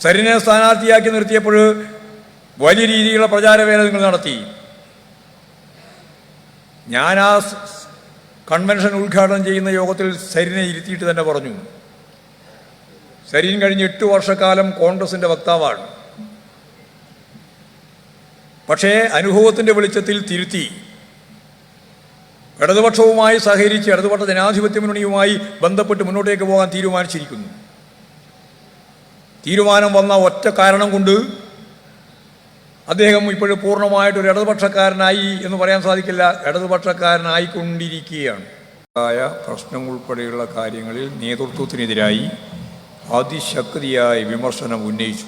സരിനെ സ്ഥാനാർത്ഥിയാക്കി നിർത്തിയപ്പോൾ വലിയ രീതിയിലുള്ള പ്രചാരവേല നിങ്ങൾ നടത്തി. ഞാൻ ആ കൺവെൻഷൻ ഉദ്ഘാടനം ചെയ്യുന്ന യോഗത്തിൽ സരിനെ ഇരുത്തിയിട്ട് തന്നെ പറഞ്ഞു. സരിൻ കഴിഞ്ഞ് എട്ട് വർഷക്കാലം കോൺഗ്രസിന്റെ വക്താവാണ്. പക്ഷേ അനുഭവത്തിന്റെ വെളിച്ചത്തിൽ തിരുത്തി. ഇടതുപക്ഷവുമായി സഹകരിച്ച് ഇടതുപക്ഷ ജനാധിപത്യ മുന്നണിയുമായി ബന്ധപ്പെട്ട് മുന്നോട്ടേക്ക് പോകാൻ തീരുമാനിച്ചിരിക്കുന്നു. തീരുമാനം വന്ന ഒറ്റ കാരണം കൊണ്ട് അദ്ദേഹം ഇപ്പോഴും പൂർണമായിട്ട് ഒരു ഇടതുപക്ഷക്കാരനായി എന്ന് പറയാൻ സാധിക്കില്ല. ഇടതുപക്ഷക്കാരനായിക്കൊണ്ടിരിക്കുകയാണ്. ആയ പ്രശ്നം ഉൾപ്പെടെയുള്ള കാര്യങ്ങളിൽ നേതൃത്വത്തിനെതിരായി അതിശക്തിയായ വിമർശനം ഉന്നയിച്ചു.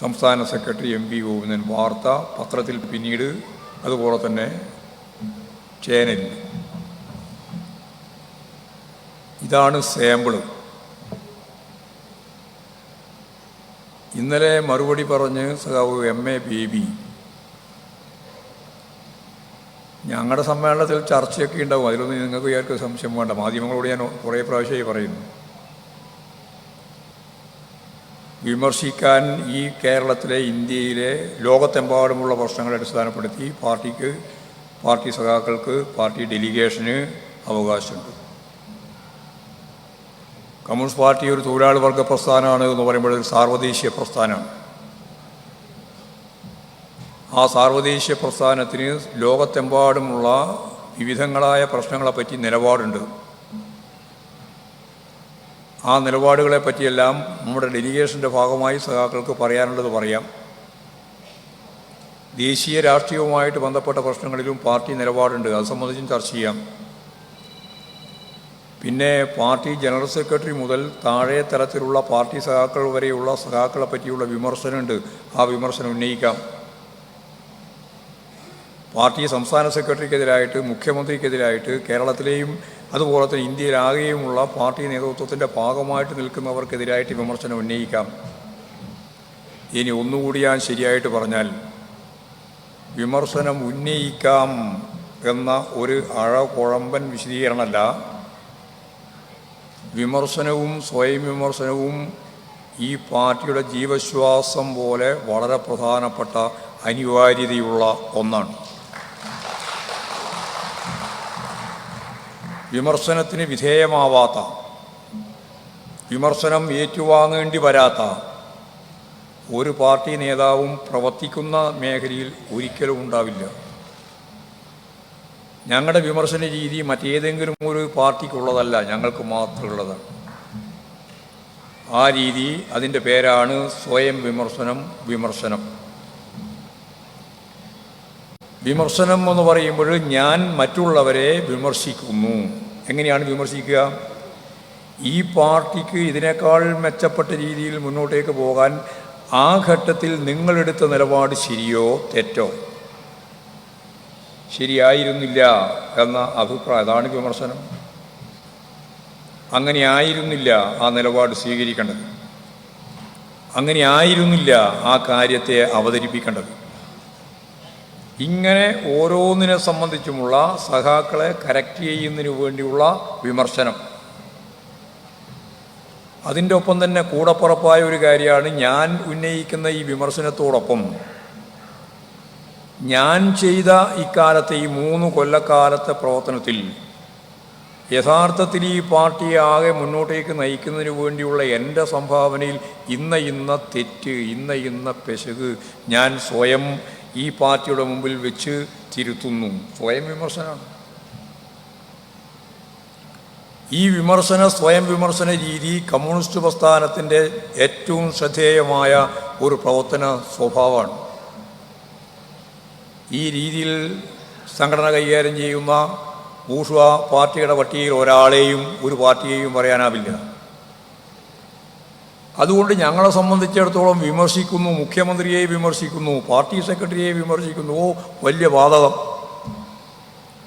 സംസ്ഥാന സെക്രട്ടറി എം പി ഗോവിന്ദൻ വാർത്ത പത്രത്തിൽ പിന്നീട് അതുപോലെ തന്നെ ചേനലിൽ. ഇതാണ് സാമ്പിൾ. ഇന്നലെ മറുപടി പറഞ്ഞ് സഖാവ് എം എ ബേബി ഞങ്ങളുടെ സമ്മേളനത്തിൽ ചർച്ചയൊക്കെ ഉണ്ടാവും അതിലൊന്നും നിങ്ങൾക്ക് വിചാരിക്കും സംശയം വേണ്ട. മാധ്യമങ്ങളോട് ഞാൻ കുറേ പ്രാവശ്യമായി പറയുന്നു. വിമർശിക്കാൻ ഈ കേരളത്തിലെ ഇന്ത്യയിലെ ലോകത്തെമ്പാടുമുള്ള പ്രശ്നങ്ങളെ അടിസ്ഥാനപ്പെടുത്തി പാർട്ടിക്ക് പാർട്ടി സഖാക്കൾക്ക് പാർട്ടി ഡെലിഗേഷന് അവകാശമുണ്ട്. കമ്മ്യൂണിസ്റ്റ് പാർട്ടി ഒരു തൊഴിലാളി വർഗ പ്രസ്ഥാനമാണ് എന്ന് പറയുമ്പോൾ ഒരു സാർവദേശീയ പ്രസ്ഥാനമാണ് ആ സാർവദേശീയ പ്രസ്ഥാനത്തിന് ലോകത്തെമ്പാടുമുള്ള വിവിധങ്ങളായ പ്രശ്നങ്ങളെപ്പറ്റി നിലപാടുണ്ട്. ആ നിലപാടുകളെ പറ്റിയെല്ലാം നമ്മുടെ ഡെലിഗേഷന്റെ ഭാഗമായി സഖാക്കൾക്ക് പറയാനുള്ളത് പറയാം. ദേശീയ രാഷ്ട്രീയവുമായിട്ട് ബന്ധപ്പെട്ട പ്രശ്നങ്ങളിലും പാർട്ടി നിലപാടുണ്ട്. അത് സംബന്ധിച്ചും ചർച്ച ചെയ്യാം. പിന്നെ പാർട്ടി ജനറൽ സെക്രട്ടറി മുതൽ താഴെ തലത്തിലുള്ള പാർട്ടി സഖാക്കൾ വരെയുള്ള സഖാക്കളെ പറ്റിയുള്ള വിമർശനമുണ്ട്. ആ വിമർശനം ഉന്നയിക്കാം. പാർട്ടി സംസ്ഥാന സെക്രട്ടറിക്കെതിരായിട്ട് മുഖ്യമന്ത്രിക്കെതിരായിട്ട് കേരളത്തിലെയും അതുപോലെ തന്നെ ഇന്ത്യയിലാകെയുമുള്ള പാർട്ടി നേതൃത്വത്തിന്റെ ഭാഗമായിട്ട് നിൽക്കുന്നവർക്കെതിരായിട്ട് വിമർശനം ഉന്നയിക്കാം. ഇനി ഒന്നുകൂടി ഞാൻ ശരിയായിട്ട് പറഞ്ഞാൽ വിമർശനം ഉന്നയിക്കാം എന്ന ഒരു അഴകുഴമ്പൻ വിശദീകരണമല്ല. വിമർശനവും സ്വയം വിമർശനവും ഈ പാർട്ടിയുടെ ജീവശ്വാസം പോലെ വളരെ പ്രധാനപ്പെട്ട അനിവാര്യതയുള്ള ഒന്നാണ്. വിമർശനത്തിന് വിധേയമാവാത്ത വിമർശനം ഏറ്റുവാങ്ങേണ്ടി വരാത്ത ഒരു പാർട്ടി നേതാവും പ്രവർത്തിക്കുന്ന മേഖലയിൽ ഒരിക്കലും ഉണ്ടാവില്ല. ഞങ്ങളുടെ വിമർശന രീതി മറ്റേതെങ്കിലും ഒരു പാർട്ടിക്കുള്ളതല്ല ഞങ്ങൾക്ക് മാത്രമുള്ളതാണ് ആ രീതി അതിന്റെ പേരാണ് സ്വയം വിമർശനം വിമർശനം. വിമർശനം എന്ന് പറയുമ്പോൾ ഞാൻ മറ്റുള്ളവരെ വിമർശിക്കുന്നു. എങ്ങനെയാണ് വിമർശിക്കുക? ഈ പാർട്ടിക്ക് ഇതിനേക്കാൾ മെച്ചപ്പെട്ട രീതിയിൽ മുന്നോട്ടേക്ക് പോകാൻ ആ ഘട്ടത്തിൽ നിങ്ങളെടുത്ത നിലപാട് ശരിയോ തെറ്റോ? ശരിയായിരുന്നില്ല എന്ന അഭിപ്രായം. അതാണ് വിമർശനം. അങ്ങനെ ആയിരുന്നില്ല ആ നിലപാട് സ്വീകരിക്കേണ്ടത്. അങ്ങനെ ആയിരുന്നില്ല ആ കാര്യത്തെ അവതരിപ്പിക്കേണ്ടത്. ഇങ്ങനെ ഓരോന്നിനെ സംബന്ധിച്ചുമുള്ള സഹാക്കളെ കറക്റ്റ് ചെയ്യുന്നതിന് വേണ്ടിയുള്ള വിമർശനം. അതിന്റെ ഒപ്പം തന്നെ കൂടപ്പുറപ്പായ ഒരു കാര്യമാണ് ഞാൻ ഉന്നയിക്കുന്ന ഈ വിമർശനത്തോടൊപ്പം ഞാൻ ചെയ്ത ഇക്കാലത്തെ ഈ മൂന്ന് കൊല്ലക്കാലത്തെ പ്രവർത്തനത്തിൽ യഥാർത്ഥത്തിൽ ഈ പാർട്ടിയെ ആകെ മുന്നോട്ടേക്ക് നയിക്കുന്നതിന് വേണ്ടിയുള്ള എന്റെ സംഭാവനയിൽ ഇന്ന ഇന്ന തെറ്റ് ഇന്ന ഇന്ന പെശക് ഞാൻ സ്വയം ഈ പാർട്ടിയുടെ മുമ്പിൽ വെച്ച് തിരുത്തുന്നു. സ്വയം വിമർശനമാണ് ഈ വിമർശന സ്വയം വിമർശന രീതി കമ്മ്യൂണിസ്റ്റ് പ്രസ്ഥാനത്തിന്റെ ഏറ്റവും ശ്രദ്ധേയമായ ഒരു പ്രവർത്തന സ്വഭാവമാണ്. ഈ രീതിയിൽ സംഘടന കൈകാര്യം ചെയ്യുന്ന ഊഷ്വ പാർട്ടിയുടെ പട്ടികയിൽ ഒരാളെയും ഒരു പാർട്ടിയെയും പറയാനാവില്ല. അതുകൊണ്ട് ഞങ്ങളെ സംബന്ധിച്ചിടത്തോളം വിമർശിക്കുന്നു മുഖ്യമന്ത്രിയെ വിമർശിക്കുന്നു പാർട്ടി സെക്രട്ടറിയെ വിമർശിക്കുന്നു. ഓ വലിയ ബാധകം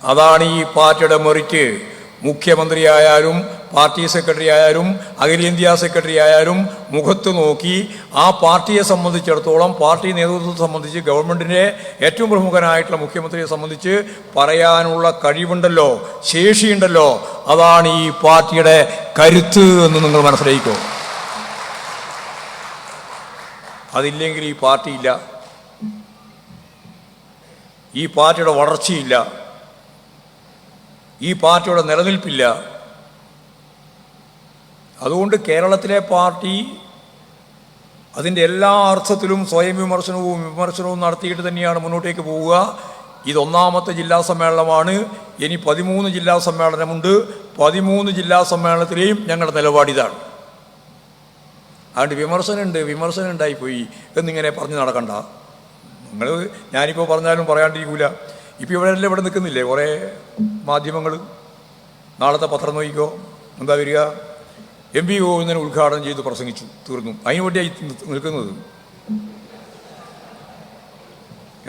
അതാണ് ഈ പാർട്ടിയുടെ മെറിറ്റ്. മുഖ്യമന്ത്രിയായാലും പാർട്ടി സെക്രട്ടറി ആയാലും അഖിലേന്ത്യാ സെക്രട്ടറി ആയാലും മുഖത്ത് നോക്കി ആ പാർട്ടിയെ സംബന്ധിച്ചിടത്തോളം പാർട്ടി നേതൃത്വത്തെ സംബന്ധിച്ച് ഗവൺമെന്റിന്റെ ഏറ്റവും പ്രമുഖനായിട്ടുള്ള മുഖ്യമന്ത്രിയെ സംബന്ധിച്ച് പറയാനുള്ള കഴിവുണ്ടല്ലോ ശേഷിയുണ്ടല്ലോ. അതാണ് ഈ പാർട്ടിയുടെ കരുത്ത് എന്ന് നിങ്ങൾ മനസ്സിലാക്കോ അതില്ലെങ്കിൽ ഈ പാർട്ടിയില്ല ഈ പാർട്ടിയുടെ വളർച്ചയില്ല. ഈ പാർട്ടിയുടെ നിലനിൽപ്പില്ല. അതുകൊണ്ട് കേരളത്തിലെ പാർട്ടി അതിന്റെ എല്ലാ അർത്ഥത്തിലും സ്വയം വിമർശനവും വിമർശനവും നടത്തിയിട്ട് തന്നെയാണ് മുന്നോട്ടേക്ക് പോവുക. ഇതൊന്നാമത്തെ ജില്ലാ സമ്മേളനമാണ്. ഇനി പതിമൂന്ന് ജില്ലാ സമ്മേളനമുണ്ട്. പതിമൂന്ന് ജില്ലാ സമ്മേളനത്തിലെയും ഞങ്ങളുടെ നിലപാടിതാണ് അതുകൊണ്ട് വിമർശനമുണ്ട് വിമർശനം ഉണ്ടായിപ്പോയി എന്നിങ്ങനെ പറഞ്ഞ് നടക്കണ്ട. നിങ്ങൾ ഞാനിപ്പോൾ പറഞ്ഞാലും പറയാണ്ടിരിക്കൂല. ഇപ്പോൾ ഇവിടെ എല്ലാം ഇവിടെ നിൽക്കുന്നില്ലേ? കുറേ മാധ്യമങ്ങൾ. നാളത്തെ പത്രം നോക്കിക്കോ. എന്താ വരിക? എം പി ഗോവിന്ദനെ ഉദ്ഘാടനം ചെയ്ത് പ്രസംഗിച്ചു തീർന്നു. അതിനു വേണ്ടിയായി നിൽക്കുന്നത്.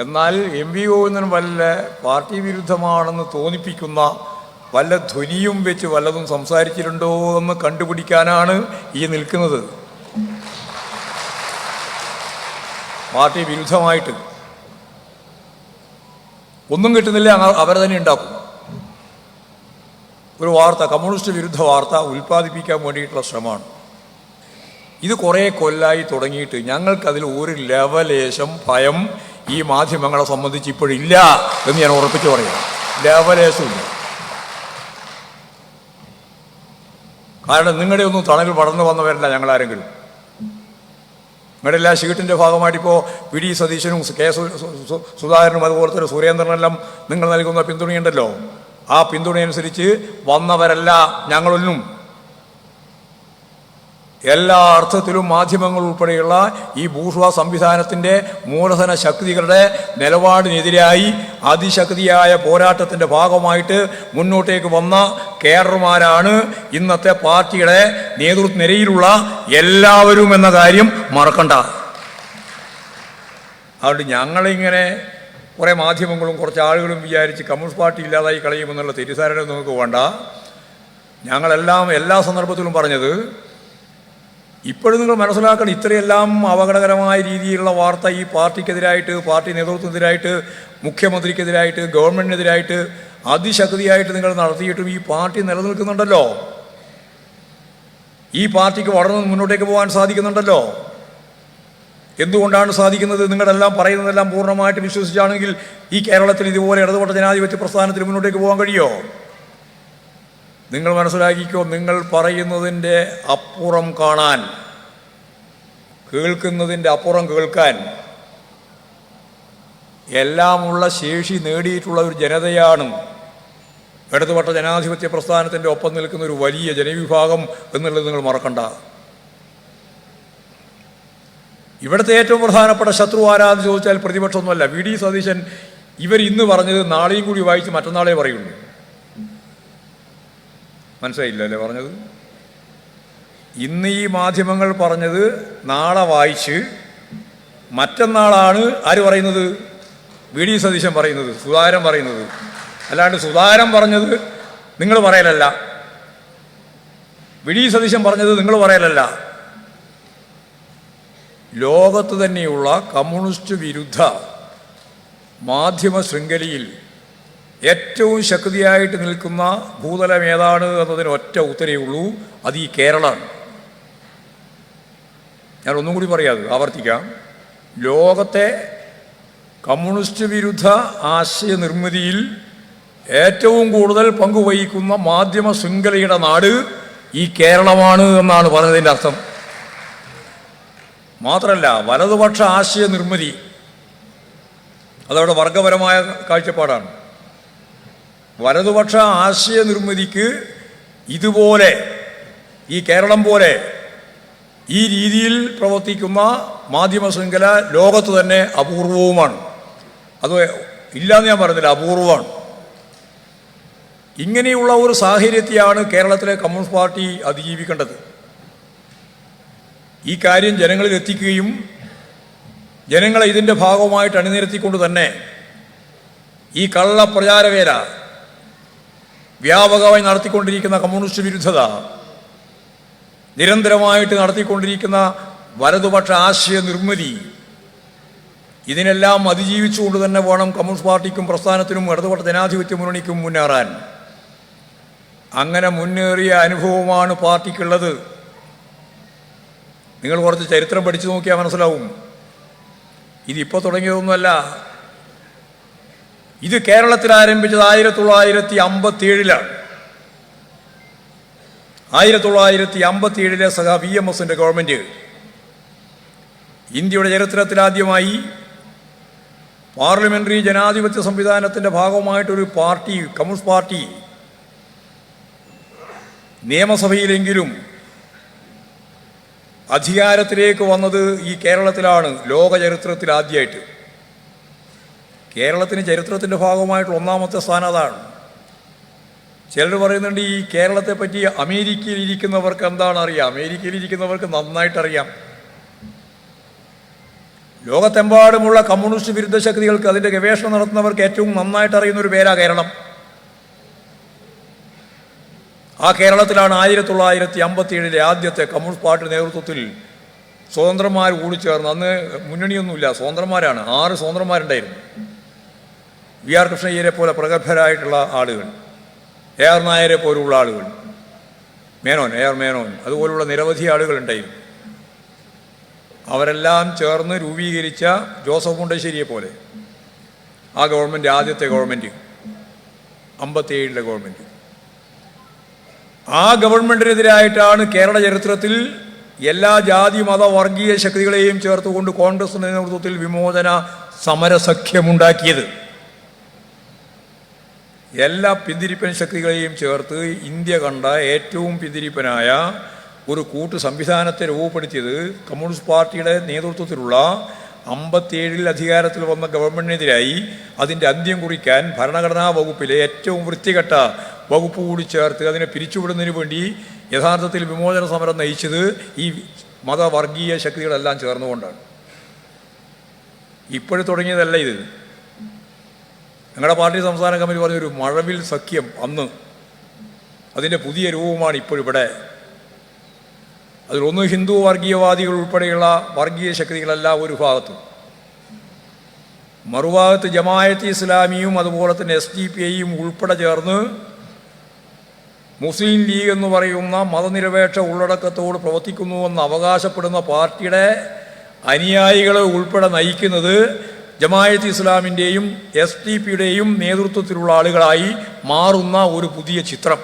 എന്നാൽ എം പി ഗോവിന്ദൻ വല്ല പാർട്ടി വിരുദ്ധമാണെന്ന് തോന്നിപ്പിക്കുന്ന വല്ല ധ്വനിയും വെച്ച് വല്ലതും സംസാരിച്ചിട്ടുണ്ടോ എന്ന് കണ്ടുപിടിക്കാനാണ് ഈ നിൽക്കുന്നത്. പാർട്ടി വിരുദ്ധമായിട്ട്. ഒന്നും കിട്ടുന്നില്ല അവരെ തന്നെ ഉണ്ടാക്കും. ഒരു വാർത്ത കമ്മ്യൂണിസ്റ്റ് വിരുദ്ധ വാർത്ത ഉൽപ്പാദിപ്പിക്കാൻ വേണ്ടിയിട്ടുള്ള ശ്രമമാണ്. ഇത് കുറേ കൊല്ലായി തുടങ്ങിയിട്ട് ഞങ്ങൾക്കതിൽ ഒരു ലവലേശം ഭയം ഈ മാധ്യമങ്ങളെ സംബന്ധിച്ച് ഇപ്പോഴില്ല എന്ന് ഞാൻ ഉറപ്പിച്ചു പറയാം ലവലേശമില്ല കാരണം നിങ്ങളുടെ ഒന്നും തണലിൽ വളർന്നു വന്നവരല്ല ഞങ്ങളാരെങ്കിലും. നിങ്ങളുടെ എല്ലാ ഷീട്ടിന്റെ ഭാഗമായിട്ട് ഇപ്പോൾ വി ഡി സതീശനും കെ സുധാകരനും അതുപോലെ തന്നെ സുരേന്ദ്രനെല്ലാം നിങ്ങൾ നൽകുന്ന പിന്തുണയുണ്ടല്ലോ. ആ പിന്തുണയനുസരിച്ച് വന്നവരല്ല ഞങ്ങളൊന്നും. എല്ലാ അർത്ഥത്തിലും മാധ്യമങ്ങൾ ഉൾപ്പെടെയുള്ള ഈ ഭൂഷ്വ സംവിധാനത്തിന്റെ മൂലധന ശക്തികളുടെ നിലപാടിനെതിരായി അതിശക്തിയായ പോരാട്ടത്തിന്റെ ഭാഗമായിട്ട് മുന്നോട്ടേക്ക് വന്ന കേരളമാരാണ് ഇന്നത്തെ പാർട്ടിയുടെ നേതൃത്വ നിരയിലുള്ള എല്ലാവരും എന്ന കാര്യം മറക്കണ്ട. അതുകൊണ്ട് ഞങ്ങളിങ്ങനെ കുറേ മാധ്യമങ്ങളും കുറച്ച് ആളുകളും വിചാരിച്ച് കമ്മ്യൂണിസ്റ്റ് പാർട്ടി ഇല്ലാതായി കളയുമെന്നുള്ള തെറ്റിദ്ധാരണ നമുക്ക് വേണ്ട. ഞങ്ങളെല്ലാം എല്ലാ സന്ദർഭത്തിലും പറഞ്ഞത് ഇപ്പോഴും നിങ്ങൾ മനസ്സിലാക്കണം ഇത്രയെല്ലാം അപകടകരമായ രീതിയിലുള്ള വാർത്ത ഈ പാർട്ടിക്കെതിരായിട്ട് പാർട്ടി നേതൃത്വത്തിനെതിരായിട്ട് മുഖ്യമന്ത്രിക്കെതിരായിട്ട് ഗവൺമെന്റിനെതിരായിട്ട് അതിശക്തിയായിട്ട് നിങ്ങൾ നടത്തിയിട്ടും ഈ പാർട്ടി നിലനിൽക്കുന്നുണ്ടല്ലോ. ഈ പാർട്ടിക്ക് വളർന്ന് മുന്നോട്ടേക്ക് പോകാൻ സാധിക്കുന്നുണ്ടല്ലോ. എന്തുകൊണ്ടാണ് സാധിക്കുന്നത്? നിങ്ങളെല്ലാം പറയുന്നതെല്ലാം പൂർണമായിട്ട് വിശ്വസിച്ചാണെങ്കിൽ ഈ കേരളത്തിൽ ഇതുപോലെ ഇടതുപെട്ട ജനാധിപത്യ പ്രസ്ഥാനത്തിന് മുന്നോട്ടേക്ക് പോകാൻ കഴിയോ? നിങ്ങൾ മനസ്സിലാക്കിക്കോ നിങ്ങൾ പറയുന്നതിന്റെ അപ്പുറം കാണാൻ കേൾക്കുന്നതിന്റെ അപ്പുറം കേൾക്കാൻ എല്ലാമുള്ള ശേഷി നേടിയിട്ടുള്ള ഒരു ജനതയാണ് ഇടതുപക്ഷ ജനാധിപത്യ പ്രസ്ഥാനത്തിന്റെ ഒപ്പം നിൽക്കുന്ന ഒരു വലിയ ജനവിഭാഗം എന്നുള്ളത് നിങ്ങൾ മറക്കണ്ട. ഇവിടുത്തെ ഏറ്റവും പ്രധാനപ്പെട്ട ശത്രു ആരാന്ന് ചോദിച്ചാൽ പ്രതിപക്ഷമൊന്നുമല്ല. വി. ഡി. സതീശൻ ഇവർ ഇന്ന് പറഞ്ഞത് നാളെയും കൂടി വായിച്ച് മറ്റന്നാളെ പറയുള്ളൂ. മനസ്സിലായില്ല അല്ലേ പറഞ്ഞത്? ഇന്ന് ഈ മാധ്യമങ്ങൾ പറഞ്ഞത് നാളെ വായിച്ച് മറ്റന്നാളാണ് ആര് പറയുന്നത്? വി. ഡി. സതീശൻ പറയുന്നത് സുധാകരൻ പറയുന്നത്. അല്ലാണ്ട് സുധാകരൻ പറഞ്ഞത് നിങ്ങൾ പറയലല്ല. വി. ഡി. സതീശൻ പറഞ്ഞത് നിങ്ങൾ പറയലല്ല. ലോകത്ത് തന്നെയുള്ള കമ്മ്യൂണിസ്റ്റ് വിരുദ്ധ മാധ്യമ ശൃംഖലയിൽ ഏറ്റവും ശക്തിയായിട്ട് നിൽക്കുന്ന ഭൂതലം ഏതാണ് എന്നതിന് ഒറ്റ ഉത്തരേ ഉള്ളൂ. അത് ഈ കേരളമാണ് ഞാൻ ഒന്നും കൂടി പറയാതെ ആവർത്തിക്കാം. ലോകത്തെ കമ്മ്യൂണിസ്റ്റ് വിരുദ്ധ ആശയ നിർമ്മിതിയിൽ ഏറ്റവും കൂടുതൽ പങ്കുവഹിക്കുന്ന മാധ്യമ ശൃംഖലയുടെ നാട് ഈ കേരളമാണ് എന്നാണ് പറഞ്ഞതിന്റെ അർത്ഥം. മാത്രമല്ല വലതുപക്ഷ ആശയ നിർമ്മിതി. അതവിടെ വർഗപരമായ കാഴ്ചപ്പാടാണ്. വലതുപക്ഷ ആശയ നിർമ്മിതിക്ക് ഇതുപോലെ ഈ കേരളം പോലെ ഈ രീതിയിൽ പ്രവർത്തിക്കുന്ന മാധ്യമ ശൃംഖല ലോകത്ത് തന്നെ അപൂർവവുമാണ്. അത് ഇല്ലാന്ന് ഞാൻ പറഞ്ഞില്ല അപൂർവമാണ്. ഇങ്ങനെയുള്ള ഒരു സാഹചര്യത്തെയാണ് കേരളത്തിലെ കമ്മ്യൂണിസ്റ്റ് പാർട്ടി അതിജീവിക്കേണ്ടത്. ഈ കാര്യം ജനങ്ങളിൽ എത്തിക്കുകയും ജനങ്ങളെ ഇതിന്റെ ഭാഗമായിട്ട് അണിനിരത്തിക്കൊണ്ട് തന്നെ ഈ കള്ള പ്രചാരവേല വ്യാപകമായി നടത്തിക്കൊണ്ടിരിക്കുന്ന കമ്മ്യൂണിസ്റ്റ് വിരുദ്ധത നിരന്തരമായിട്ട് നടത്തിക്കൊണ്ടിരിക്കുന്ന വലതുപക്ഷ ആശയ നിർമ്മിതി ഇതിനെല്ലാം അതിജീവിച്ചുകൊണ്ട് തന്നെ വേണം കമ്മ്യൂണിസ്റ്റ് പാർട്ടിക്കും പ്രസ്ഥാനത്തിനും ഇടതുപക്ഷ ജനാധിപത്യ മുന്നണിക്കും മുന്നേറാൻ. അങ്ങനെ മുന്നേറിയ അനുഭവമാണ് പാർട്ടിക്കുള്ളത്. നിങ്ങൾ കുറച്ച് ചരിത്രം പഠിച്ചു നോക്കിയാൽ മനസ്സിലാവും. ഇതിപ്പോൾ തുടങ്ങിയതൊന്നുമല്ല. ഇത് കേരളത്തിൽ ആരംഭിച്ചത് ആയിരത്തി തൊള്ളായിരത്തി അമ്പത്തി ഏഴിലാണ് ആയിരത്തി തൊള്ളായിരത്തി അമ്പത്തി ഏഴിലെ സഹ വി എം എസിന്റെ ഗവൺമെന്റ് ഇന്ത്യയുടെ ചരിത്രത്തിലാദ്യമായി പാർലമെന്ററി ജനാധിപത്യ സംവിധാനത്തിന്റെ ഭാഗമായിട്ടൊരു പാർട്ടി കമ്മ്യൂണിസ്റ്റ് പാർട്ടി നിയമസഭയിലെങ്കിലും അധികാരത്തിലേക്ക് വന്നത് ഈ കേരളത്തിലാണ് ലോക ചരിത്രത്തിൽ ആദ്യമായിട്ട് കേരളത്തിന് ചരിത്രത്തിന്റെ ഭാഗമായിട്ടുള്ള ഒന്നാമത്തെ സ്ഥാനം അതാണ്. ചിലർ പറയുന്നുണ്ട് ഈ കേരളത്തെ പറ്റി അമേരിക്കയിൽ ഇരിക്കുന്നവർക്ക് എന്താണ് അറിയാം? അമേരിക്കയിൽ ഇരിക്കുന്നവർക്ക് നന്നായിട്ട് അറിയാം. ലോകത്തെമ്പാടുമുള്ള കമ്മ്യൂണിസ്റ്റ് വിരുദ്ധ ശക്തികൾക്ക് അതിന്റെ ഗവേഷണം നടത്തുന്നവർക്ക് ഏറ്റവും നന്നായിട്ട് അറിയുന്ന ഒരു പേരാ കേരളം. ആ കേരളത്തിലാണ് ആയിരത്തി തൊള്ളായിരത്തി അമ്പത്തി ഏഴിലെ ആദ്യത്തെ കമ്മ്യൂണിസ്റ്റ് പാർട്ടി നേതൃത്വത്തിൽ സ്വതന്ത്രന്മാർ കൂടിച്ചേർന്ന്. അന്ന് മുന്നണിയൊന്നുമില്ല സ്വതന്ത്രന്മാരാണ്. ആറ് സ്വതന്ത്രന്മാരുണ്ടായിരുന്നു. വി ആർ കൃഷ്ണയ്യരെ പോലെ പ്രഗത്ഭരായിട്ടുള്ള ആളുകൾ എ ആർ നായരെ പോലുള്ള ആളുകൾ മേനോൻ എ ആർ മേനോൻ അതുപോലുള്ള നിരവധി ആളുകളുണ്ടായിരുന്നു. അവരെല്ലാം ചേർന്ന് രൂപീകരിച്ച ജോസഫ് മുണ്ടശ്ശേരിയെ പോലെ. ആ ഗവൺമെന്റ് ആദ്യത്തെ ഗവൺമെന്റ് അമ്പത്തിയേഴിലെ ഗവൺമെന്റ് ആ ഗവൺമെന്റിനെതിരായിട്ടാണ് കേരള ചരിത്രത്തിൽ എല്ലാ ജാതി മത വർഗീയ ശക്തികളെയും ചേർത്തുകൊണ്ട് കോൺഗ്രസ് നേതൃത്വത്തിൽ വിമോചന സമരസഖ്യമുണ്ടാക്കിയത്. എല്ലാ പിന്തിരിപ്പൻ ശക്തികളെയും ചേർത്ത് ഇന്ത്യ കണ്ട ഏറ്റവും പിന്തിരിപ്പനായ ഒരു കൂട്ടു സംവിധാനത്തെ രൂപപ്പെടുത്തിയത് കമ്മ്യൂണിസ്റ്റ് പാർട്ടിയുടെ നേതൃത്വത്തിലുള്ള അമ്പത്തിയേഴിൽ അധികാരത്തിൽ വന്ന ഗവൺമെന്റിനെതിരായി അതിന്റെ അന്ത്യം കുറിക്കാൻ ഭരണഘടനാ വകുപ്പിലെ ഏറ്റവും വൃത്തികെട്ട വകുപ്പ് കൂടി ചേർത്ത് അതിനെ പിരിച്ചുവിടുന്നതിന് വേണ്ടി യഥാർത്ഥത്തിൽ വിമോചന സമരം നയിച്ചത് ഈ മതവർഗീയ ശക്തികളെല്ലാം ചേർന്നുകൊണ്ടാണ്. ഇപ്പോഴും തുടങ്ങിയതല്ല ഇത്. ഞങ്ങളുടെ പാർട്ടി സംസ്ഥാന കമ്മിറ്റി പറഞ്ഞൊരു മഴവിൽ സഖ്യം അന്ന്. അതിന്റെ പുതിയ രൂപമാണ് ഇപ്പോഴിവിടെ. അതിലൊന്ന് ഹിന്ദു വർഗീയവാദികൾ ഉൾപ്പെടെയുള്ള വർഗീയ ശക്തികളെല്ലാം ഒരു ഭാഗത്തും. മറുഭാഗത്ത് ജമായത്ത് ഇസ്ലാമിയും അതുപോലെ തന്നെ എസ് ഡി പി ഐയും ഉൾപ്പെടെ ചേർന്ന് മുസ്ലിം ലീഗ് എന്ന് പറയുന്ന മതനിരപേക്ഷ ഉള്ളടക്കത്തോട് പ്രവർത്തിക്കുന്നുവെന്ന് അവകാശപ്പെടുന്ന പാർട്ടിയുടെ അനുയായികളെ ഉൾപ്പെടെ നയിക്കുന്നത് ജമായത്ത് ഇസ്ലാമിന്റെയും എസ് ടി പിയുടെയും നേതൃത്വത്തിലുള്ള ആളുകളായി മാറുന്ന ഒരു പുതിയ ചിത്രം.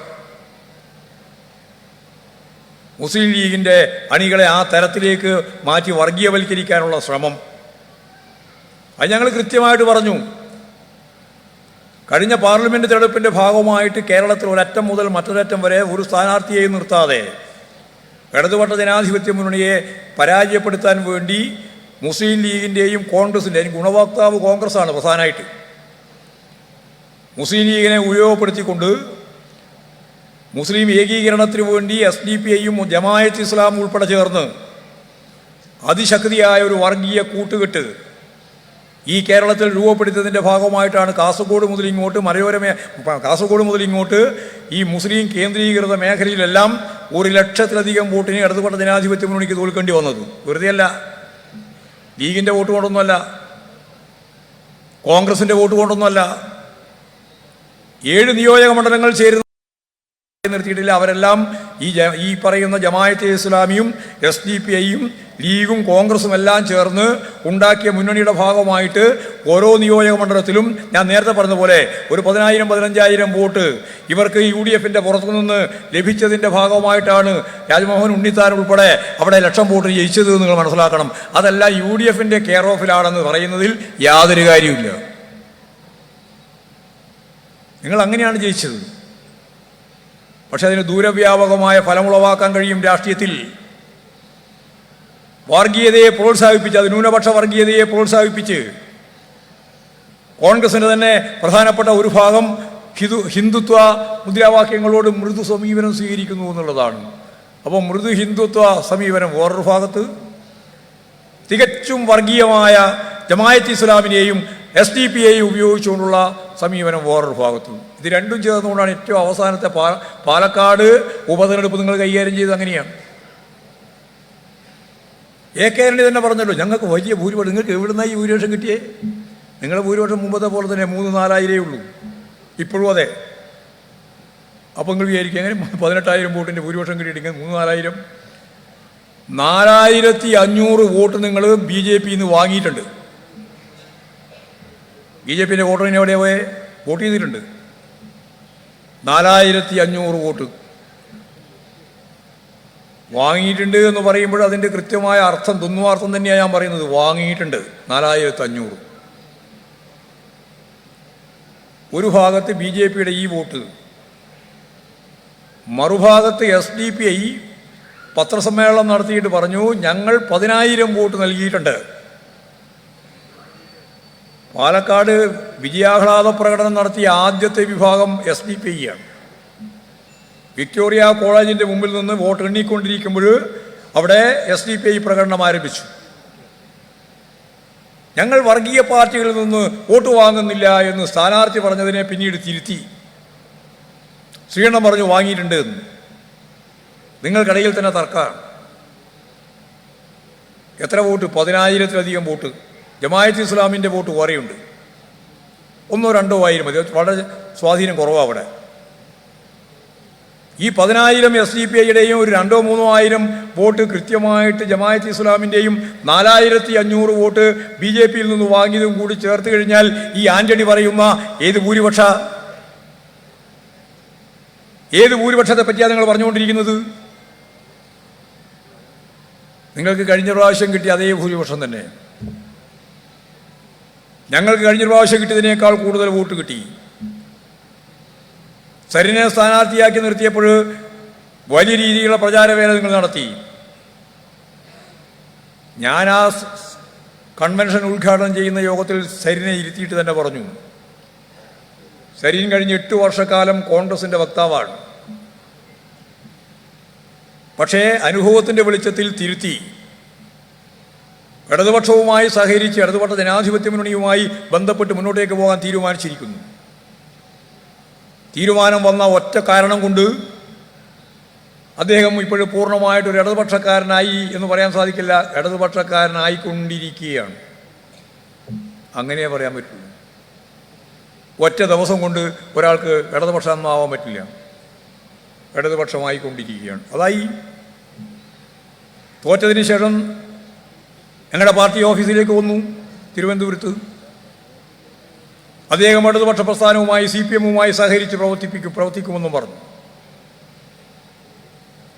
മുസ്ലിം ലീഗിന്റെ അണികളെ ആ തരത്തിലേക്ക് മാറ്റി വർഗീയവൽക്കരിക്കാനുള്ള ശ്രമം. അത് ഞങ്ങൾ കൃത്യമായിട്ട് പറഞ്ഞു. കഴിഞ്ഞ പാർലമെന്റ് തെരഞ്ഞെടുപ്പിന്റെ ഭാഗമായിട്ട് കേരളത്തിൽ ഒരറ്റം മുതൽ മറ്റൊരറ്റം വരെ ഒരു സ്ഥാനാർത്ഥിയെയും നിർത്താതെ ഇടതുപക്ഷ ജനാധിപത്യ മുന്നണിയെ പരാജയപ്പെടുത്താൻ വേണ്ടി മുസ്ലിം ലീഗിന്റെയും കോൺഗ്രസിന്റെയും ഗുണഭോക്താവ് കോൺഗ്രസ്സാണ് പ്രധാനമായിട്ട്. മുസ്ലിം ലീഗിനെ ഉപയോഗപ്പെടുത്തിക്കൊണ്ട് മുസ്ലിം ഏകീകരണത്തിന് വേണ്ടി എസ് ഡി പി ഐയും ജമായത്ത് ഇസ്ലാം ഉൾപ്പെടെ ചേർന്ന് അതിശക്തിയായ ഒരു വർഗീയ കൂട്ടുകെട്ട് ഈ കേരളത്തിൽ രൂപപ്പെടുത്തിയതിന്റെ ഭാഗമായിട്ടാണ് കാസർഗോഡ് മുതൽ ഇങ്ങോട്ട് മലയോര മേ കാസർഗോഡ് മുതൽ ഇങ്ങോട്ട് ഈ മുസ്ലിം കേന്ദ്രീകൃത മേഖലയിലെല്ലാം ഒരു ലക്ഷത്തിലധികം വോട്ടിന് ഇടതുപെട്ട ജനാധിപത്യ മുന്നണിക്ക് തോൽക്കേണ്ടി വന്നത്. വെറുതെയല്ല. ലീഗിന്റെ വോട്ട് കൊണ്ടൊന്നുമല്ല. കോൺഗ്രസിന്റെ വോട്ട് കൊണ്ടൊന്നുമല്ല. ഏഴ് നിയോജക മണ്ഡലങ്ങൾ ചേരുന്ന നിർത്തിയിട്ടില്ല. അവരെല്ലാം ഈ ഈ പറയുന്ന ജമായത്തെ ഇസ്ലാമിയും എസ് ഡി പി ഐയും ലീഗും കോൺഗ്രസും എല്ലാം ചേർന്ന് ഉണ്ടാക്കിയ മുന്നണിയുടെ ഭാഗമായിട്ട് ഓരോ നിയോജക മണ്ഡലത്തിലും ഞാൻ നേരത്തെ പറഞ്ഞതുപോലെ പോലെ ഒരു പതിനായിരം പതിനഞ്ചായിരം വോട്ട് ഇവർക്ക് യു ഡി എഫിന്റെ പുറത്തുനിന്ന് ലഭിച്ചതിന്റെ ഭാഗമായിട്ടാണ് രാജ്മോഹൻ ഉണ്ണിത്താൻ ഉൾപ്പെടെ അവിടെ ലക്ഷം വോട്ട് ജയിച്ചത് നിങ്ങൾ മനസ്സിലാക്കണം. അതല്ല യു ഡി എഫിന്റെ കെയർ ഓഫിലാണെന്ന് പറയുന്നതിൽ യാതൊരു കാര്യമില്ല നിങ്ങൾ അങ്ങനെയാണ് ജയിച്ചത്. പക്ഷേ അതിന് ദൂരവ്യാപകമായ ഫലമുളവാക്കാൻ കഴിയും രാഷ്ട്രീയത്തിൽ. വർഗീയതയെ പ്രോത്സാഹിപ്പിച്ച് അത് ന്യൂനപക്ഷ വർഗീയതയെ പ്രോത്സാഹിപ്പിച്ച് കോൺഗ്രസിന്റെ തന്നെ പ്രധാനപ്പെട്ട ഒരു ഭാഗം ഹിന്ദു ഹിന്ദുത്വ മുദ്രാവാക്യങ്ങളോട് മൃദു സമീപനം സ്വീകരിക്കുന്നു എന്നുള്ളതാണ്. അപ്പോൾ മൃദു ഹിന്ദുത്വ സമീപനം വേറൊരു ഭാഗത്ത് തികച്ചും വർഗീയമായ ജമായത്ത് ഇസ്ലാമിനെയും എസ് ഡി പി എയും ഉപയോഗിച്ചുകൊണ്ടുള്ള സമീപനം വേറൊരു ഭാഗത്തു. ഇത് രണ്ടും ചേർന്നുകൊണ്ടാണ് ഏറ്റവും അവസാനത്തെ പാലക്കാട് ഉപതെരഞ്ഞെടുപ്പ് നിങ്ങൾ കൈകാര്യം ചെയ്തത് അങ്ങനെയാണ്. എ കെ ആന്റണി തന്നെ പറഞ്ഞല്ലോ ഞങ്ങൾക്ക് വലിയ ഭൂരിപക്ഷം നിങ്ങൾക്ക് എവിടുന്നായി ഭൂരിപക്ഷം കിട്ടിയേ? നിങ്ങളുടെ ഭൂരിപക്ഷം മുമ്പത്തെ പോലെ തന്നെ മൂന്ന് നാലായിരേ ഉള്ളൂ. ഇപ്പോഴും അതെ. അപ്പം നിങ്ങൾ വിചാരിക്കും എങ്ങനെ പതിനെട്ടായിരം വോട്ടിന്റെ ഭൂരിപക്ഷം കിട്ടിയിട്ട് മൂന്ന് നാലായിരം? നാലായിരത്തി അഞ്ഞൂറ് വോട്ട് നിങ്ങൾ ബി ജെ പിന്ന് വാങ്ങിയിട്ടുണ്ട്. ബി ജെ പിന്റെ വോട്ടർ എവിടെ എവിടെയാവേ വോട്ട് ചെയ്തിട്ടുണ്ട്. നാലായിരത്തി അഞ്ഞൂറ് വോട്ട്. വാങ്ങിയിട്ടുണ്ട് എന്ന് പറയുമ്പോൾ അതിന്റെ കൃത്യമായ അർത്ഥം തുന്നുവാർത്ഥം തന്നെയാണ് ഞാൻ പറയുന്നത്. വാങ്ങിയിട്ടുണ്ട്. നാലായിരത്തി അഞ്ഞൂറ്. ഒരു ഭാഗത്ത് ബി ജെ പിയുടെ ഈ വോട്ട് മറുഭാഗത്ത് എസ് ഡി പി ഐ പത്രസമ്മേളനം നടത്തിയിട്ട് പറഞ്ഞു ഞങ്ങൾ പതിനായിരം വോട്ട് നൽകിയിട്ടുണ്ട്. പാലക്കാട് വിജയാഹ്ലാദ പ്രകടനം നടത്തിയ ആദ്യത്തെ വിഭാഗം എസ് ഡി പി ഐ ആണ് വിക്ടോറിയ കോളേജിന്റെ മുമ്പിൽ നിന്ന് വോട്ട് എണ്ണിക്കൊണ്ടിരിക്കുമ്പോൾ അവിടെ എസ് ഡി പി ഐ പ്രകടനം ആരംഭിച്ചു. ഞങ്ങൾ വർഗീയ പാർട്ടികളിൽ നിന്ന് വോട്ട് വാങ്ങുന്നില്ല എന്ന് സ്ഥാനാർത്ഥി പറഞ്ഞതിനെ പിന്നീട് തിരുത്തി. ശ്രീകണ്ഠം പറഞ്ഞു വാങ്ങിയിട്ടുണ്ട് എന്ന്. നിങ്ങൾക്കിടയിൽ തന്നെ തർക്കമാണ് എത്ര വോട്ട്? പതിനായിരത്തിലധികം വോട്ട്. ജമായത്ത് ഇസ്ലാമിന്റെ വോട്ട് വേറെയുണ്ട്. ഒന്നോ രണ്ടോ ആയിരം മതി. വളരെ സ്വാധീനം കുറവാണ് അവിടെ. ഈ പതിനായിരം എസ് ഡി പി ഐയുടെയും ഒരു രണ്ടോ മൂന്നോ ആയിരം വോട്ട് കൃത്യമായിട്ട് ജമായത്ത് ഇസ്ലാമിന്റെയും നാലായിരത്തി അഞ്ഞൂറ് വോട്ട് ബി ജെ പിയിൽ നിന്ന് വാങ്ങിയതും കൂടി ചേർത്ത് കഴിഞ്ഞാൽ ഈ ആന്റണി പറയുന്ന ഏത് ഭൂരിപക്ഷ? ഏത് ഭൂരിപക്ഷത്തെ പറ്റിയാണ് നിങ്ങൾ പറഞ്ഞുകൊണ്ടിരിക്കുന്നത്? നിങ്ങൾക്ക് കഴിഞ്ഞ പ്രാവശ്യം കിട്ടിയ അതേ ഭൂരിപക്ഷം തന്നെ. ഞങ്ങൾക്ക് കഴിഞ്ഞ പ്രാവശ്യം കിട്ടിയതിനേക്കാൾ കൂടുതൽ വോട്ട് കിട്ടി. സരിനെ സ്ഥാനാർത്ഥിയാക്കി നിർത്തിയപ്പോൾ വലിയ രീതിയിലുള്ള പ്രചാരവേല നിങ്ങൾ നടത്തി. ഞാൻ ആ കൺവെൻഷൻ ഉദ്ഘാടനം ചെയ്യുന്ന യോഗത്തിൽ സരിനെ ഇരുത്തിയിട്ട് തന്നെ പറഞ്ഞു. സരീൻ കഴിഞ്ഞ് എട്ട് വർഷക്കാലം കോൺഗ്രസിന്റെ വക്താവാണ്. പക്ഷേ അനുഭവത്തിന്റെ വെളിച്ചത്തിൽ തിരുത്തി. ഇടതുപക്ഷവുമായി സഹകരിച്ച് ഇടതുപക്ഷ ജനാധിപത്യ മുന്നണിയുമായി ബന്ധപ്പെട്ട് മുന്നോട്ടേക്ക് പോകാൻ തീരുമാനിച്ചിരിക്കുന്നു. തീരുമാനം വന്ന ഒറ്റ കാരണം കൊണ്ട് അദ്ദേഹം ഇപ്പോഴും പൂർണമായിട്ട് ഒരു ഇടതുപക്ഷക്കാരനായി എന്ന് പറയാൻ സാധിക്കില്ല. ഇടതുപക്ഷക്കാരനായിക്കൊണ്ടിരിക്കുകയാണ്. അങ്ങനെ പറയാൻ പറ്റുള്ളൂ ഒറ്റ ദിവസം കൊണ്ട് ഒരാൾക്ക് ഇടതുപക്ഷമാവാൻ പറ്റില്ല. ഇടതുപക്ഷമായിക്കൊണ്ടിരിക്കുകയാണ്. അതായി തോറ്റതിന് ശേഷം ഞങ്ങളുടെ പാർട്ടി ഓഫീസിലേക്ക് വന്നു. തിരുവനന്തപുരത്ത് അദ്ദേഹം ഇടതുപക്ഷ പ്രസ്ഥാനവുമായി സി പി എമ്മുമായി സഹകരിച്ച് പ്രവർത്തിപ്പിക്കും പ്രവർത്തിക്കുമെന്നും പറഞ്ഞു.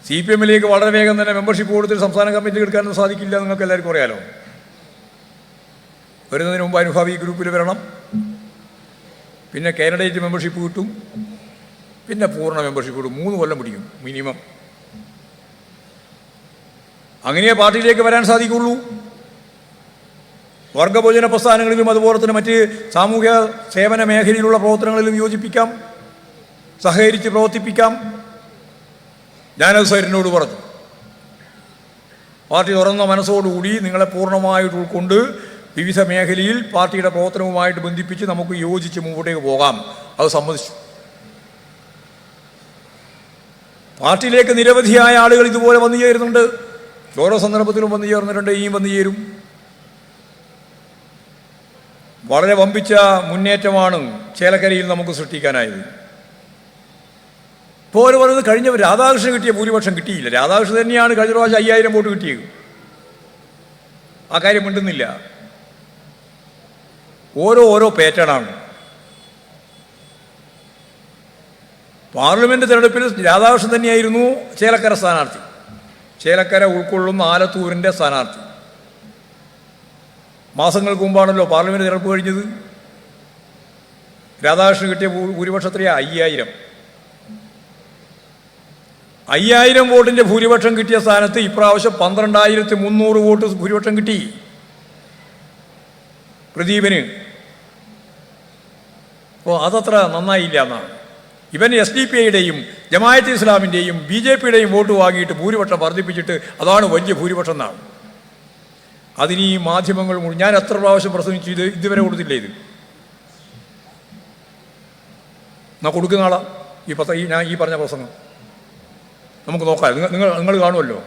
സി പി എമ്മിലേക്ക് വളരെ വേഗം തന്നെ മെമ്പർഷിപ്പ് കൊടുത്തിട്ട് സംസ്ഥാന കമ്മിറ്റി എടുക്കാനൊന്നും സാധിക്കില്ല നിങ്ങൾക്ക് എല്ലാവർക്കും അറിയാലോ? വരുന്നതിന് മുമ്പ് അനുഭാവി ഗ്രൂപ്പിൽ വരണം. പിന്നെ കാൻഡിഡേറ്റ് മെമ്പർഷിപ്പ് കിട്ടും. പിന്നെ പൂർണ മെമ്പർഷിപ്പ് കിട്ടും. മൂന്ന് കൊല്ലം പിടിക്കും മിനിമം അങ്ങനെ പാർട്ടിയിലേക്ക് വരാൻ സാധിക്കുള്ളൂ. വർഗഭോജന പ്രസ്ഥാനങ്ങളിലും അതുപോലെ തന്നെ മറ്റ് സാമൂഹ്യ സേവന മേഖലയിലുള്ള പ്രവർത്തനങ്ങളിലും യോജിപ്പിക്കാം. സഹകരിച്ച് പ്രവർത്തിപ്പിക്കാം. ഞാനത് സൈരനോട് പറഞ്ഞു. പാർട്ടി തുറന്ന മനസ്സോടുകൂടി നിങ്ങളെ പൂർണമായിട്ട് ഉൾക്കൊണ്ട് വിവിധ മേഖലയിൽ പാർട്ടിയുടെ പ്രവർത്തനവുമായിട്ട് ബന്ധിപ്പിച്ച് നമുക്ക് യോജിച്ച് മുമ്പോട്ടേക്ക് പോകാം. അത് സമ്മതിച്ചു. പാർട്ടിയിലേക്ക് നിരവധിയായ ആളുകൾ ഇതുപോലെ വന്നു ചേരുന്നുണ്ട്. ഓരോ സന്ദർഭത്തിലും വന്നു ചേർന്നിട്ടുണ്ട് ഇനിയും വന്നു ചേരും. വളരെ വമ്പിച്ച മുന്നേറ്റമാണ് ചേലക്കരയിൽ നമുക്ക് സൃഷ്ടിക്കാനായത്. ഇപ്പോൾ അവർ പറയുന്നത് കഴിഞ്ഞ രാധാകൃഷ്ണൻ കിട്ടിയ ഭൂരിപക്ഷം കിട്ടിയില്ല. രാധാകൃഷ്ണൻ തന്നെയാണ് കഴിഞ്ഞ പ്രാവശ്യം അയ്യായിരം വോട്ട് കിട്ടിയത്. ആ കാര്യം മിണ്ടുന്നില്ല. ഓരോ ഓരോ പാറ്റേണാണ്. പാർലമെന്റ് തെരഞ്ഞെടുപ്പിൽ രാധാകൃഷ്ണൻ തന്നെയായിരുന്നു ചേലക്കര സ്ഥാനാർത്ഥി. ചേലക്കര ഉൾക്കൊള്ളുന്ന ആലത്തൂരിന്റെ സ്ഥാനാർത്ഥി. മാസങ്ങൾക്ക് മുമ്പാണല്ലോ പാർലമെന്റ് തിരഞ്ഞെടുപ്പ് കഴിഞ്ഞത്. രാധാകൃഷ്ണൻ കിട്ടിയ ഭൂരിപക്ഷത്തിലെ ഭൂരിപക്ഷം അയ്യായിരം. അയ്യായിരം വോട്ടിന്റെ ഭൂരിപക്ഷം കിട്ടിയ സ്ഥാനത്ത് ഇപ്രാവശ്യം പന്ത്രണ്ടായിരത്തി മുന്നൂറ് വോട്ട് ഭൂരിപക്ഷം കിട്ടി. പ്രദീപന്. അപ്പോൾ അതത്ര നന്നായില്ല എന്നാണ്. ഇവൻ എസ് ഡി പി ഐയുടെയും ജമായത്ത് ഇസ്ലാമിന്റെയും ബി ജെ പിയുടെയും വോട്ട് വാങ്ങിയിട്ട് ഭൂരിപക്ഷം വർദ്ധിപ്പിച്ചിട്ട് അതാണ് വലിയ ഭൂരിപക്ഷം എന്നാണ്. അതിന് ഈ മാധ്യമങ്ങൾ ഞാൻ എത്ര പ്രാവശ്യം പ്രസംഗിച്ചു ഇത് ഇതുവരെ കൊടുത്തില്ല ഇത്. എന്നാ കൊടുക്കുന്ന ആളാ? ഈ പത്ര ഈ ഞാൻ ഈ പറഞ്ഞ പ്രസംഗം. നമുക്ക് നോക്കാം. നിങ്ങൾ നിങ്ങൾ നിങ്ങൾ കാണുമല്ലോ.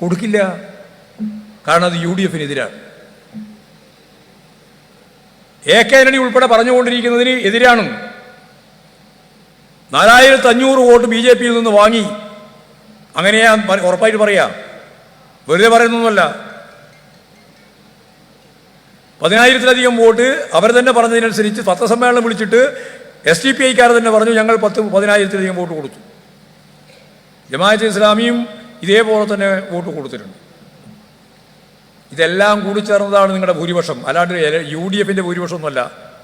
കൊടുക്കില്ല. കാരണം അത് യു ഡി എഫിനെതിരാണ് എ കെ ആന്റണി ഉൾപ്പെടെ പറഞ്ഞുകൊണ്ടിരിക്കുന്നതിന് എതിരാണ്. നാലായിരത്തി അഞ്ഞൂറ് വോട്ട് ബി ജെ പിയിൽ നിന്ന് വാങ്ങി. അങ്ങനെ ഞാൻ ഉറപ്പായിട്ട് പറയാം. വെറുതെ പറയുന്നൊന്നുമല്ല. പതിനായിരത്തിലധികം വോട്ട് അവർ തന്നെ പറഞ്ഞതിനനുസരിച്ച് പത്രസമ്മേളനം വിളിച്ചിട്ട് എസ് ഡി പി ഐക്കാർ തന്നെ പറഞ്ഞു ഞങ്ങൾ പത്ത് പതിനായിരത്തിലധികം വോട്ട് കൊടുത്തു. ജമാഅത്ത് ഇസ്ലാമിയും ഇതേപോലെ തന്നെ വോട്ട് കൊടുത്തിട്ടുണ്ട്. ഇതെല്ലാം കൂടി ചേർന്നതാണ് നിങ്ങളുടെ ഭൂരിപക്ഷം. അല്ലാണ്ട് യു ഡി എഫിന്റെ ഭൂരിപക്ഷമൊന്നുമല്ല.